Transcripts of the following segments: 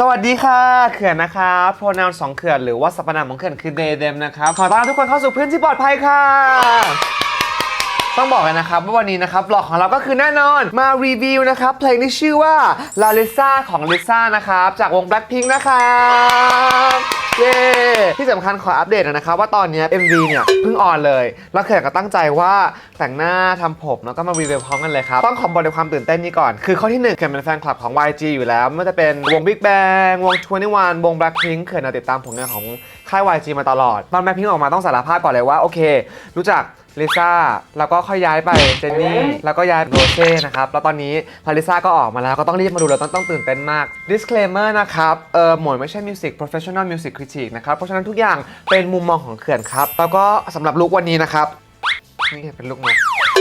สวัสดีค่ะ เขื่อนนะครับโปรนามสองเขื่อนหรือว่าสรรพนามของเขื่อนคือ they them นะครับ ขอต้อนรับทุกคนเข้าสู่พื้นที่ปลอดภัยค่ะ ต้องบอกเลยนะครับว่าวันนี้นะครับบล็อกของเราก็คือแน่นอนมารีวิวนะครับเพลงที่ชื่อว่า La Lisa ของ Lisa นะครับจากวง Blackpink นะครับเย้ที่สำคัญขออัปเดตหนอยนะครับว่าตอนนี้ MV เนี่ยเพิ่งออนเลยแล้วเขื่อนก็ตั้งใจว่าแต่งหน้าทำผมแล้วก็มารีวิวพร้อมกันเลยครับ ต้องขอบอกในความตื่นเต้นนี้ก่อน คือข้อที่หนึ่งเขื่อนเป็นแฟนคลับของ YG อยู่แล้ว ไม่ว่าจะเป็นวง Big Bang วง21วง Blackpink เขื่อนน่ะติดตามผลงานของค่าย YG มาตลอด ตอน Blackpink ออกมาต้องสารภาพก่อนเลยว่าโอเค รู้จัก ลิซ่าแล้วก็ค่อยย้ายไปเจนนี่แล้วก็ย้ายโรเซ่นะครับแล้วตอนนี้พาลิซ่าก็ออกมาแล้วก็ต้องรีบมาดูแล้วต้องต้องตื่นเต้นมาก disclaimer นะครับเออหมวยไม่ใช่ music professional music critic นะครับเพราะฉะนั้นทุกอย่างเป็นมุมมองของเขื่อนครับแล้วก็สำหรับลุกวันนี้นะครับนี่เป็นลุกนก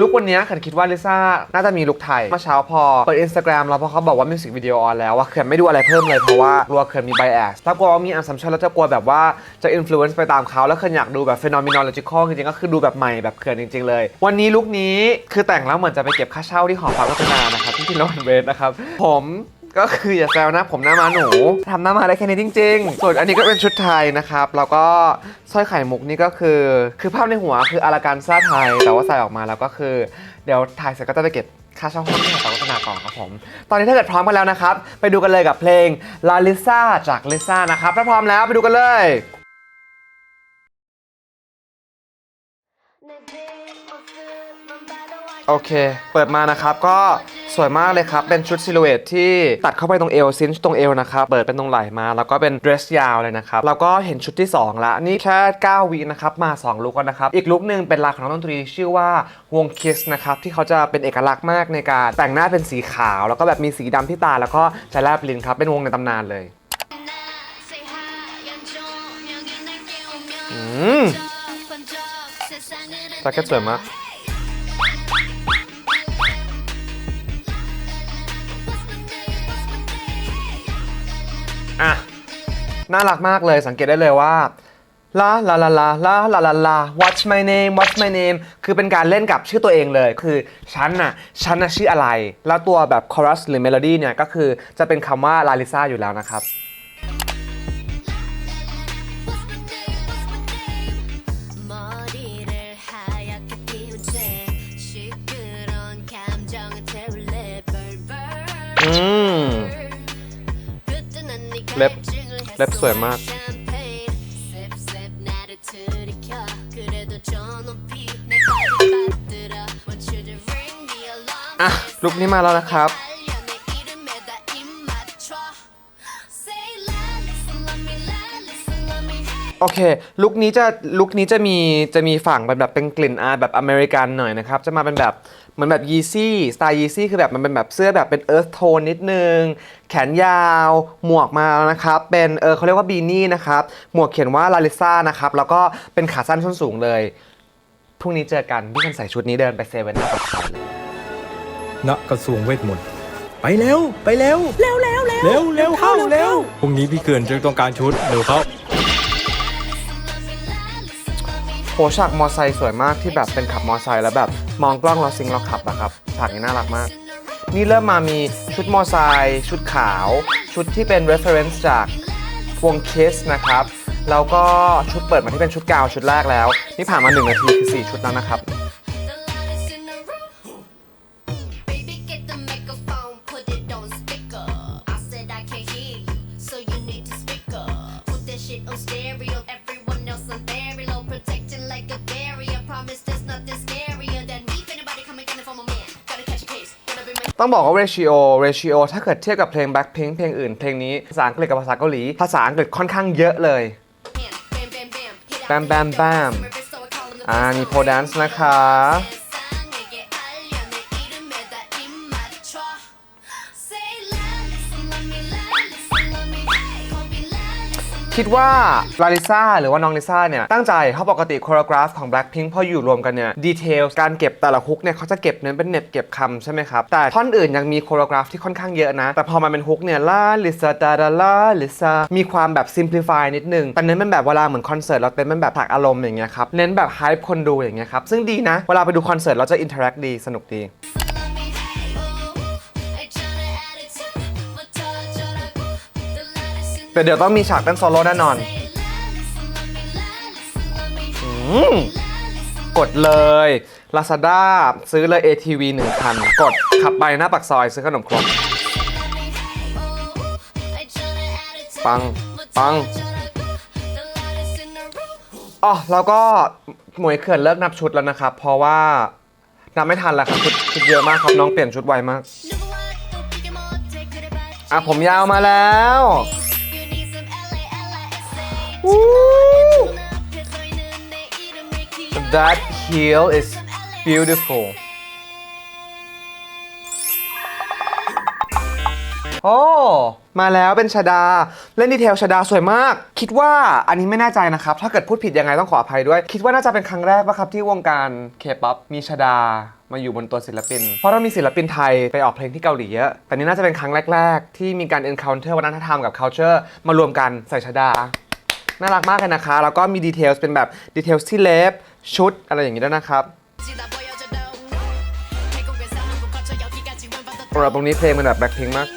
ลุกวันนี้ขันคิดว่าลิซ่าน่าจะมีลุกไทยเมื่อเช้าพอเปิดอินสตาแกรมแล้วพอเขาบอกว่ามิวสิกวิดีโอออนแล้วว่าเขื่อนไม่ดูอะไรเพิ่มเลยเพราะว่ากลัวเขื่อนมีไบแอสถ้ากลัวว่ามีอันสัมชันแล้วจะกลัวแบบว่าจะอิมโฟเอนซ์ไปตามเขาแล้วเขื่อนอยากดูแบบ phenomenological จริงๆก็คือดูแบบใหม่แบบเขื่อนจริง ๆ เลย วันนี้ลุกนี้คือแต่งแล้วเหมือนจะไปเก็บค่าเช่าที่หอพักพัฒนานะครับที่ทิโลนเวสนะครับผม ก็คืออย่าแซวนะผมหน้ามาหนูทำหน้ามาได้แค่นี้จริง ๆ ส่วนอันนี้ก็เป็นชุดไทยนะครับ แล้วก็สร้อยไข่มุกนี่ก็คือ คือภาพในหัวคืออลาการซ่าไทย แต่ว่าใส่ออกมาแล้วก็คือ เดี๋ยวถ่ายเสร็จก็จะไปเก็บค่าเช่าห้องที่หอพักรัตนาก่อนครับผม ตอนนี้ถ้าเกิดพร้อมกันแล้วนะครับ ไปดูกันเลยกับเพลง La Lisa จาก Lisa นะครับถ้าพร้อมแล้วไปดูกันเลยโอเค เปิดมานะครับก็ สวยมากเลยครับ เป็นชุดซิลูเอตที่ตัดเข้าไปตรงเอวซินช์ตรงเอวนะครับ เปิดเป็นตรงไหล่มา แล้วก็เป็นเดรสยาวเลยนะครับ แล้วก็เห็นชุดที่ 2 ละ นี่แค่ 9วินะครับ มา 2 ลุกแล้วนะครับ อีกลุกหนึ่งเป็นลายของนักดนตรีชื่อว่าวงคิสนะครับ ที่เขาจะเป็นเอกลักษณ์มากในการแต่งหน้าเป็นสีขาว แล้วก็แบบมีสีดำที่ตา แล้วก็จะแลบลิ้นครับ เป็นวงในตำนานเลย อืมมแจ็คเก็ตสวยมาก น่ารักมากเลยสังเกตได้เลยว่าลาลาลาลาลาลาลาลา what's my name what's my name คือเป็นการเล่นกับชื่อตัวเองเลย คือฉันน่ะฉันน่ะชื่ออะไร แล้วตัวแบบ chorus หรือ melody เนี่ยก็คือจะเป็นคำว่าลาลิซ่าอยู่แล้วนะครับอืมเล็เล็บบเล็ เล็บบสสววยยมามากกอะลุกนี้มาแล้วนะครับ โอเค ลุคนี้จะลุคนี้จะมีจะมีฝั่งเป็นแบบเป็นกลิ่นอายแบบอเมริกันหน่อยนะครับ จะมาเป็นแบบ เหมือนแบบยีซี่สไตล์ยีซี่คือแบบมันเป็นแบบเสื้อแบบเป็นเอิร์ธโทนนิดนึง แขนยาว หมวกมาแล้วนะครับ เป็นเออเขาเรียกว่าบีนี่นะครับ หมวกเขียนว่าลาลิซ่านะครับ แล้วก็เป็นขาสั้นส้นสูงเลย พรุ่งนี้เจอกันพี่คนใส่ชุดนี้เดินไปเซเว่นหน้าปากซอยเลยณกระทรวงเวทมนต์ไปเร็วไปเร็วเร็วเร็วเร็วเร็วเร็วเข้าเร็วพรุ่งนี้พี่เขื่อนจะต้องการชุดเร็วเข้า หฉากมอไซค์สวยมากที่แบบเป็นขับมอไซค์แล้วแบบมองกล้องเราซิงเราขับอะครับฉากนี้น่ารักมาก นี่เริ่มมามีชุดมอไซค์ชุดขาว ชุดที่เป็น reference จากวง Kiss นะครับแล้วก็ชุดเปิดมาที่เป็นชุดกาวชุดแรกแล้ว นี่ผ่านมา1นาทีคือ4ชุดแล้วนะครับ ต้องบอกว่า ratio ratio ถ้าเกิดเทียบกับเพลง Blackpink เพลงอื่น เพลงนี้ภาษาอังกฤษกับภาษาเกาหลี ภาษาอังกฤษค่อนข้างเยอะเลย man. Bam, bam, bam. Hit out Bam, the bam, window, bam. some rivers, so I call 'em the อ่า best มี of โพ the แดนซ์นะคะ คิดว่าลาลิซาหรือว่าน้องลิซาเนี่ย ตั้งใจเขาปกติโคร์กราฟของ Blackpink พออยู่รวมกันเนี่ยดีเทลการเก็บแต่ละฮุกเนี่ยเขาจะเก็บเน้นเป็นเน็บเก็บคำใช่ไหมครับ แต่ท่อนอื่นยังมีโคร์กราฟที่ค่อนข้างเยอะนะ แต่พอมาเป็นฮุกเนี่ยลาลิซาดาดาลาลิซามีความแบบซิมพลิฟายนิดนึงแต่เน้นเป็นแบบเวลาเหมือนคอนเสิร์ตเราเต้นเป็นแบบถักอารมณ์อย่างเงี้ยครับเน้นแบบไฮป์คนดูอย่างเงี้ยครับซึ่งดีนะเวลาไปดูคอนเสิร์ตเราจะอินเทอร์แอคดีสนุกดี แต่เดี๋ยวต้องมีฉากเต้นโซโล่แน่นอนอืมกดเลย Lazada ซื้อเลย ATV 1คันกดขับไปหน้าปากซอยซื้อขนมครกปัง ปังอ๋อแล้วก็หมวยเขื่อนเลิกนับชุดแล้วนะครับ เพราะว่านับไม่ทันแล้วครับชุดชุดเยอะมากครับ น้องเปลี่ยนชุดไวมาก อะผมยาวมาแล้ว That heel is beautiful โอ้มาแล้วเป็นชาดา เล่นดีเทลชาดาสวยมาก คิดว่าอันนี้ไม่แน่ใจนะครับ ถ้าเกิดพูดผิดยังไงต้องขออภัยด้วย คิดว่าน่าจะเป็นครั้งแรกป่ะครับที่วงการเคป๊อปมีชาดามาอยู่บนตัวศิลปิน เพราะเรามีศิลปินไทยไปออกเพลงที่เกาหลีเยอะ แต่นี่น่าจะเป็นครั้งแรก ๆ ที่มีการ encounter วัฒนธรรมกับ culture มารวมกันใส่ชาดา น่ารักมากเลยนะคะ แล้วก็มีดีเทลเป็นแบบดีเทลที่เล็บชุดอะไรอย่างนี้ด้วยนะครับสำหรับตรงนี้เพลงมันแบบแบ็คพิงมาก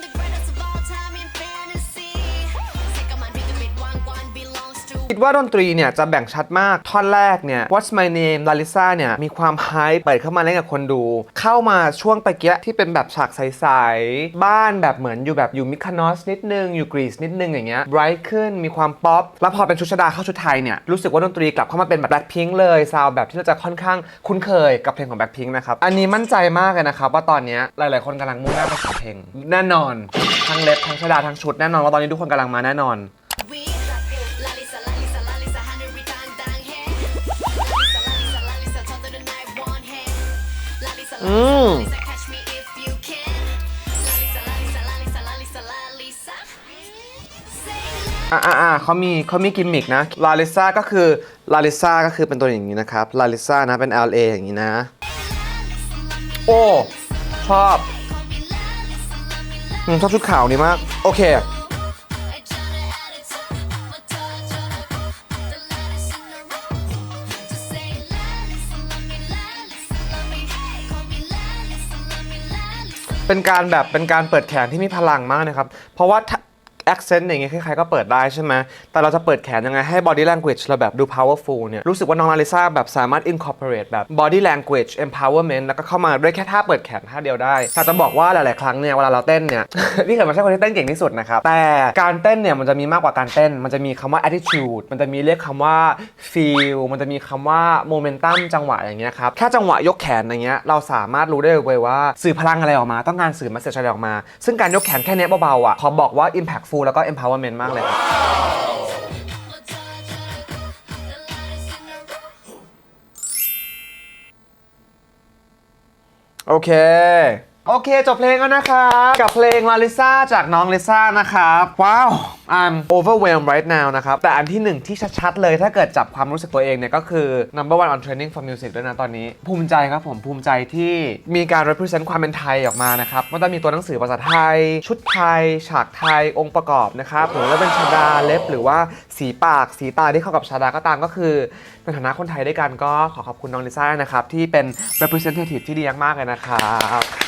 คิดว่าดนตรีเนี่ยจะแบ่งชัดมาก ท่อนแรกเนี่ย What's My Name Lalisa เนี่ยมีความไฮเปิดเข้ามาเล่นกับคนดู เข้ามาช่วงตะเกียที่เป็นแบบฉากใสๆ บ้านแบบเหมือนอยู่แบบอยู่มิคานอสนิดนึง อยู่กรีซนิดนึงอย่างเงี้ยไบรท์ขึ้นมีความป๊อป แล้วพอเป็นชุดชดาเข้าชุดไทยเนี่ยรู้สึกว่าดนตรีกลับเข้ามาเป็นแบบแบล็คพิงเลยซาวแบบที่เราจะค่อนข้างคุ้นเคยกับเพลงของแบล็คพิงนะครับอันนี้มั่นใจมากเลยนะครับว่าตอนนี้หลาย ๆ คนกำลังมุ่งหน้าไปสู่เพลงแน่นอนทั้งเล็บทั้งชดาทั้งชุดแน่นอนว่าตอนนี้ทุกคนกำลังมาแน่นอน อืมอ่าอ่าเขามีเขามีกิมมิกนะลาลิซ่าก็คือลาลิซ่าก็คือเป็นตัวอย่างนี้นะครับลาลิซ่านะเป็น LA อย่างนี้นะ โอ้ ชอบอืมชอบชุดขาวนี้มาก โอเค เป็นการแบบเป็นการเปิดแขนที่มีพลังมากนะครับ เพราะว่าถ้า accent อย่างเงี้ยใครๆก็เปิดได้ใช่ไหม แต่เราจะเปิดแขนยังไงให้ body language เราแบบดู powerful เนี่ย รู้สึกว่าน้องลาลิซ่าแบบสามารถ incorporate แบบ body language empowerment แล้วก็เข้ามาด้วยแค่ท่าเปิดแขนท่าเดียวได้แต่จะบอกว่าหลาย ๆ ครั้งเนี่ย เวลาเราเต้นเนี่ย พี่เขินไม่ใช่คนที่เต้นเก่งที่สุดนะครับ แต่การเต้นเนี่ยมันจะมีมากกว่าการเต้น มันจะมีคำว่า attitude มันจะมีเรียกคำว่า feel มันจะมีคำว่า momentum จังหวะอย่างเงี้ยครับ แค่จังหวะยกแขนอย่างเงี้ยเราสามารถรู้ได้เลยว่าสื่อพลังอะไรออกมา ต้องการสื่อ message อะไรออกมา ซึ่งการยกแขนแค่เนี้ยเบาๆอะขอบอกว่า impactful แล้วก็ empowerment มากเลยครับ โอเค โอเค จบเพลงแล้วนะครับ กับเพลงลาลิซ่าจากน้องลิซ่านะครับ ว้าว I'm overwhelmed right now นะครับ แต่อันที่หนึ่งที่ชัดๆ เลยถ้าเกิดจับความรู้สึกตัวเองเนี่ยก็คือ number one on training for music ด้วยนะตอนนี้ ภูมิใจครับผมภูมิใจที่มีการ represent ความเป็นไทยออกมานะครับมันจะมีตัวหนังสือภาษาไทย ชุดไทย ฉากไทยองค์ประกอบนะครับหรือว่าเป็นชาดาเล็บ หรือว่าสีปากสีตาที่เข้ากับชาดาก็ตามก็คือในฐานะคนไทยด้วยกันก็ขอขอบคุณน้องลิซ่านะครับที่เป็น representative ที่ดีมากๆเลยนะครับ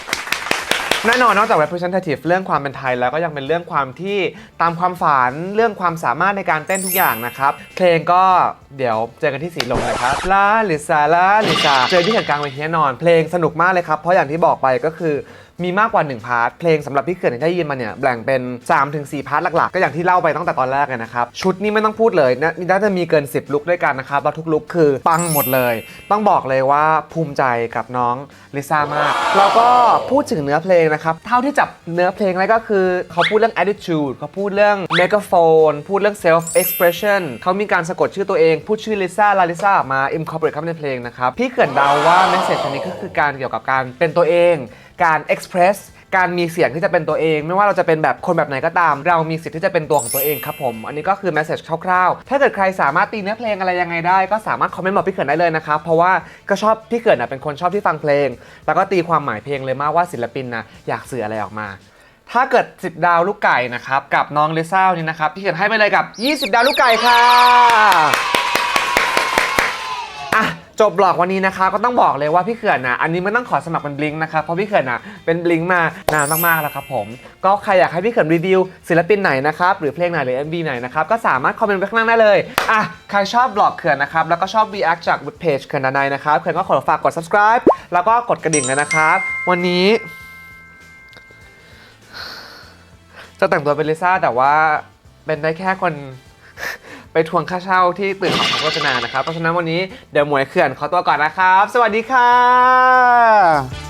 แน่นอนนอกจาก representative เรื่องความเป็นไทยแล้วก็ยังเป็นเรื่องความที่ตามความฝันเรื่องความสามารถในการเต้นทุกอย่างนะครับเพลงก็เดี๋ยวเจอกันที่สีลมนะครับลาลิซาลาลิซาเจอที่เห็นกลางเวทีแน่นอน เพลงสนุกมากเลยครับ เพราะอย่างที่บอกไปก็คือมีมากกว่า 1 พาร์ท เพลงสำหรับพี่เกิดที่ได้ยินมาเนี่ยแบ่งเป็น 3-4 พาร์ทหลักๆ ก็อย่างที่เล่าไปตั้งแต่ตอนแรกเลยนะครับ ชุดนี้ไม่ต้องพูดเลยนะน่าจะมีเกิน 10 ลุคด้วยกันนะครับ แล้วทุกลุคคือปังหมดเลย ต้องบอกเลยว่าภูมิใจกับน้องลิซ่ามาก แล้วก็พูดถึงเนื้อเพลงนะครับ เท่าที่จับเนื้อเพลงได้ก็คือเขาพูดเรื่อง attitude เขาพูดเรื่อง megaphone พูดเรื่อง self expression เขามีการสะกดชื่อตัวเอง พูดชื่อลิซ่าลาลิซ่าออกมา incorporate เข้าไปในเพลงนะครับ พี่เขินเดาว่า message อันนี้ก็คือการเกี่ยวกับการเป็นตัวเอง การ express การมีเสียงที่จะเป็นตัวเอง ไม่ว่าเราจะเป็นแบบคนแบบไหนก็ตาม เรามีสิทธิ์ที่จะเป็นตัวของตัวเองครับผม อันนี้ก็คือ message คร่าวๆ ถ้าเกิดใครสามารถตีเนื้อเพลงอะไรยังไงได้ ก็สามารถคอมเมนต์บอกพี่เขินได้เลยนะครับ เพราะว่าก็ชอบพี่เขินนะเป็นคนชอบที่ฟังเพลง แล้วก็ตีความหมายเพลงเลยมากว่าศิลปินนะอยากสื่ออะไรออกมาถ้าเกิด 10 ดาวลูกไก่นะครับ กับน้องลิซ่านี่นะครับ พี่เขินให้ไปเลยกับ 20 ดาวลูกไก่ค่ะ จบบล็อกวันนี้นะคะ ก็ต้องบอกเลยว่าพี่เขื่อนนะอันนี้ไม่ต้องขอสมัครเป็นบลิงนะครับเพราะพี่เขื่อนนะเป็นบลิงมานานมากๆแล้วครับผมก็ใครอยากให้พี่เขื่อนรีวิวศิลปินไหนนะครับหรือเพลงไหนหรือ MV ไหนนะครับก็สามารถคอมเมนต์ไว้ข้างล่างได้เลยอะใครชอบบล็อกเขื่อนนะครับแล้วก็ชอบ react จากเพจเขื่อนดานายนะครับเขื่อนก็ขอฝากกด subscribe แล้วก็กดกระดิ่งเลยนะครับวันนี้จะแต่งตัวเป็นลิซ่าแต่ว่าเป็นได้แค่คน ไปทวงค่าเช่าที่ตึกของโฆษณานะครับ เพราะฉะนั้นวันนี้เดี๋ยวหมวยเขื่อนขอตัวก่อนนะครับ สวัสดีค่ะ